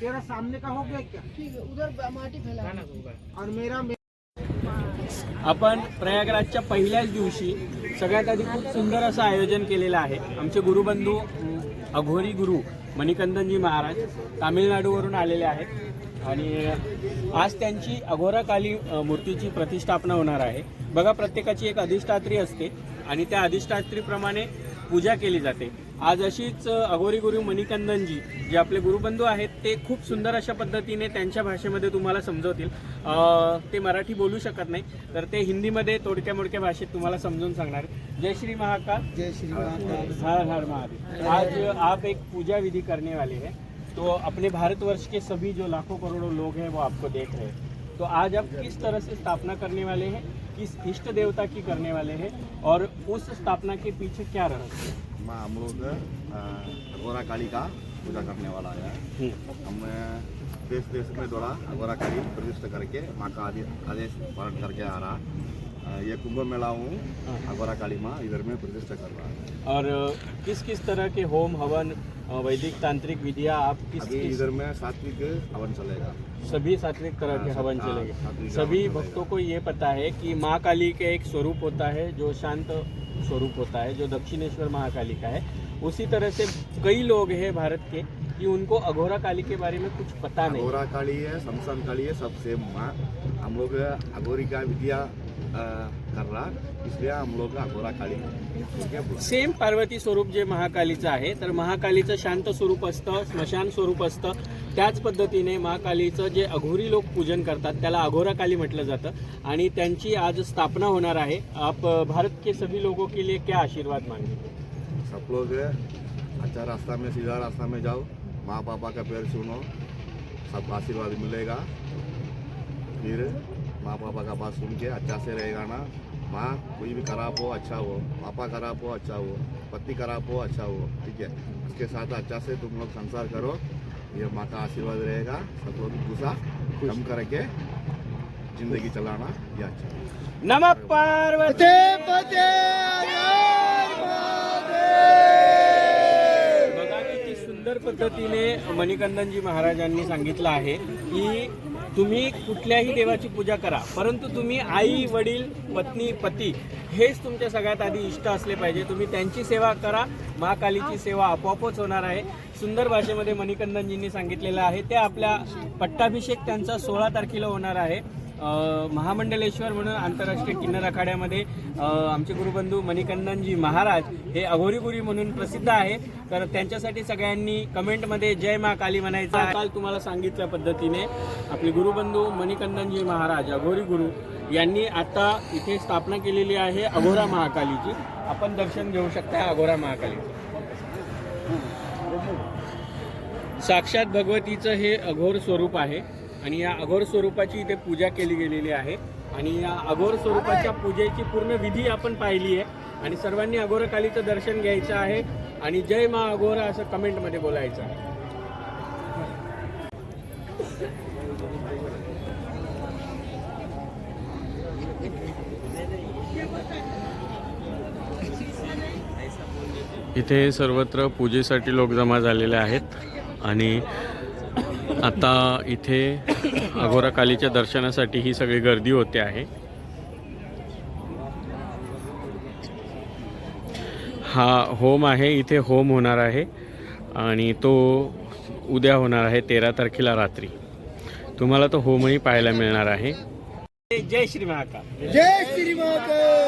तेरा सामने का हो गया क्या? ठीक है उधर माटी फैला। और मेरा आपण प्रयागराजच्या पहिल्याच दिवशी सगळ्यात आधी खूप सुंदर असं आयोजन केलेलं आहे. आमचे गुरुबंधू अघोरी गुरु मणिकंदनजी महाराज तामिळनाडूवरून आलेले आहेत. आणि आज त्यांची अघोराकाली मूर्तीची प्रतिष्ठापना होणार आहे. बघा प्रत्येकाची एक अधिष्ठात्री असते आणि त्या अधिष्ठात्रीप्रमाणे पूजा केली जाते. आज अशीच अघोरी गुरु मणिकंदनजी जे आपले गुरुबंधू आहेत ते खूप सुंदर अशा पद्धतीने त्यांच्या भाषेमध्ये तुम्हाला समजवतील. ते मराठी बोलू शकत नाही तर ते हिंदीमध्ये तोडक्या मोडक्या भाषेत तुम्हाला समजून सांगणार. जय श्री महाकाल. जय श्री महाकाल. हर हर महादेव. आज आप एक पूजा विधि करने वाले हैं. तो अपने भारतवर्ष के सभी जो लाखों करोड़ों लोग हैं वो आपको देख रहे हैं. तो आज आप किस तरह से स्थापना करने वाले हैं? किस इष्ट देवता की करने वाले हैं और उस स्थापना के पीछे क्या रहस्य है? माँ हम लोग अगोरा काली का पूजा करने वाला है। हम्म, हम देश देश में दौड़ा अगोरा काली प्रतिष्ठा करके माँ का आदे- आदेश पालन करके आ रहा। ये कुंभ मेला हूँ। अगोरा काली माँ इधर में प्रतिष्ठा कर रहा है। और किस किस तरह के होम हवन वैदिक तांत्रिक विधियाँ आप किस किस इधर में सात्विक हवन चलेगा। सभी सात्विक तरह के हाँ, हवन हाँ, चलेंगे। सभी भक्तों को ये पता है कि माँ काली का एक स्वरूप होता है जो शांत स्वरूप होता है जो दक्षिणेश्वर महाकाली का है। उसी तरह से कई लोग हैं भारत के कि उनको अघोरा काली के बारे में कुछ पता नहीं। अघोरा काली है शमशान काली है सब सेम माँ हम लोग अघोरी का विद्या कर रहा इसलिए हम लोग अघोरा काली सेम पार्वती स्वरूप जे महाकालीचं आहे तर महाकालीचं शांत स्वरूप असतं स्मशान स्वरूप असतं. त्याच पद्धतीने महाकालीचं जे अघोरी लोक पूजन करतात त्याला अघोरा काली म्हटलं जातं. आणि त्यांची आज स्थापना होणार आहे. आप भारत के सभी लोगों के लिए क्या आशीर्वाद मांगेंगे सब लोग अच्छा रास्ता में सीधा रास्ता में जाओ। माँ पापा का पैर सुनो। सब आशीर्वाद मिलेगा। फिर माँ पापा का बात सुन के अच्छा से रहेगा ना माँ कोई भी खराब हो अच्छा हो। पापा खराब हो अच्छा हो। पति खराब हो अच्छा हो। ठीक है? उसके साथ अच्छा से तुम लोग संसार करो। ये माँ का आशीर्वाद रहेगा। सब लोग गुस्सा कम करके जिंदगी चलाना ये अच्छा। नमः पार्वती। बघा किती सुंदर पद्धतीने मणिकंदनजी महाराजांनी सांगितलं आहे की तुम्ही कुठल्याही देवाची पूजा करा परंतु तुम्ही आई वडील पत्नी पती हेच तुमच्या सगळ्यात आधी इष्ट असले पाहिजे. तुम्ही त्यांची सेवा करा. महाकालीची सेवा आपोआपच होणार आहे. सुंदर भाषेमध्ये मणिकंदनजींनी सांगितलेलं आहे ते आपल्या पट्टाभिषेक त्यांचा सोळा तारखेला होणार आहे. महामंडलेश्वर म्हणून आंतरराष्ट्रीय किन्नर आखाड्यामध्ये आमचे गुरुबंधू मणिकंदनजी महाराज हे अघोरीगुरी म्हणून प्रसिद्ध आहे तर त्यांच्यासाठी सगळ्यांनी कमेंटमध्ये जय मा काली म्हणायचं काल तुम्हाला सांगितल्या पद्धतीने आपले गुरुबंधू मणिकंदनजी महाराज अघोरी गुरु यांनी आता इथे स्थापना केलेली आहे अघोरा महाकालीची. आपण दर्शन घेऊ शकता अघोरा महाकालीचं. साक्षात भगवतीचं हे अघोर स्वरूप आहे. आणि या अघोर स्वरूपाची इथे पूजा केली गेलेली आहे. आणि या अघोर स्वरूपाच्या पूजेची पूर्ण विधी आपण पाहिली आहे. आणि सर्वांनी अघोरकालीचं दर्शन घ्यायचं आहे. आणि जय मा अघोरा असं कमेंटमध्ये बोलायचं आहे. इथे सर्वत्र पूजेसाठी लोक जमा झालेले आहेत. आणि आता इथे अघोरा कालीच्या दर्शनासाठी ही सगळी गर्दी होते आहे. हा होम आहे इथे होम होणार आहे आणि तो उद्या होणार आहे तेरा तारखेला रात्री. तुम्हाला तो होमही पाहायला मिळणार आहे. जय श्री महाकाल. जय श्री महाकाल.